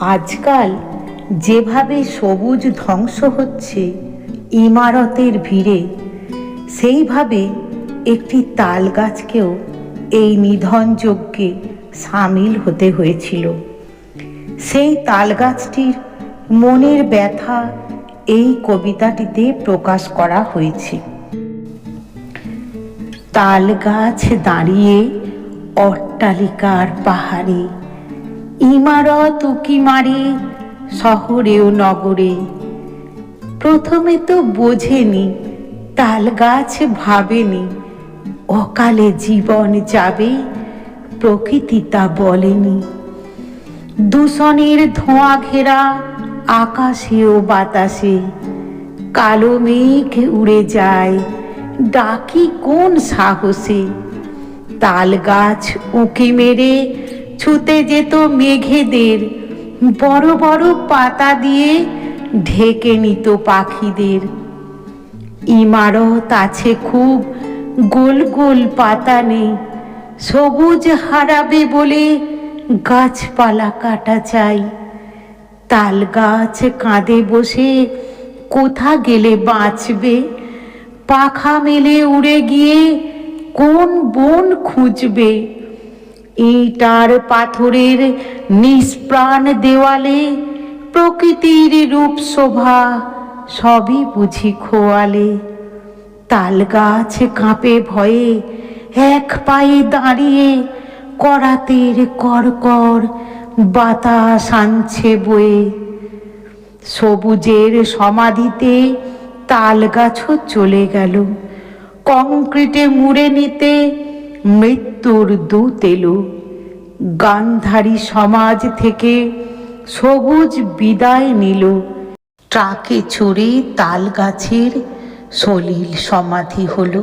আজকাল যেভাবে সবুজ ধ্বংস হচ্ছে ইমারতের ভিড়ে, সেইভাবে একটি তাল গাছকেও এই নিধন যজ্ঞে সামিল হতে হয়েছিল। সেই তাল গাছটির মনের ব্যথা এই কবিতাটিতে প্রকাশ করা হয়েছে। তাল গাছ দাঁড়িয়ে অট্টালিকার পাহাড়ে ইমারত উকি মারে শহরে ও নগরে। প্রথমে তো বোঝেনি তাল গাছ ভাবেনি, অকালে জীবন যাবে, প্রকৃতি তা বলেনি। দূষণের ধোঁয়া ঘেরা আকাশে ও বাতাসে, কালো মেঘ উড়ে যায়, ডাকি কোন সাহসে? তাল গাছ উঁকি মেরে ছুতে যেত মেঘেদের। বড় বড় পাতা দিয়ে ঢেকে নিত পাখিদের। ইমারত আছে খুব, গোল গোল পাতা নেই। সবুজ হারাবে বলে গাছপালা কাটা চাই। তাল গাছ কাঁদে বসে কোথা গেলে বাঁচবে? পাখা মেলে উড়ে গিয়ে কোন বন খুঁজবে? ইটার পাথরের নিষ্প্রাণ দেওয়ালে প্রকৃতির রূপ শোভা সবই বুঝি খোয়ালে। তাল গাছ কাঁপে ভয়ে, এক পায়ে দাঁড়িয়ে করাতের কর বাতাস আনছে বয়ে। সবুজের সমাধিতে তাল গাছও চলে গেল। কংক্রিটে মুড়ে নিতে মৃত্যুর দূত এলো গান্ধারী সমাজ থেকে সবুজ বিদায় নিল। ট্রাকে চড়ে তাল গাছের সলিল সমাধি হলো।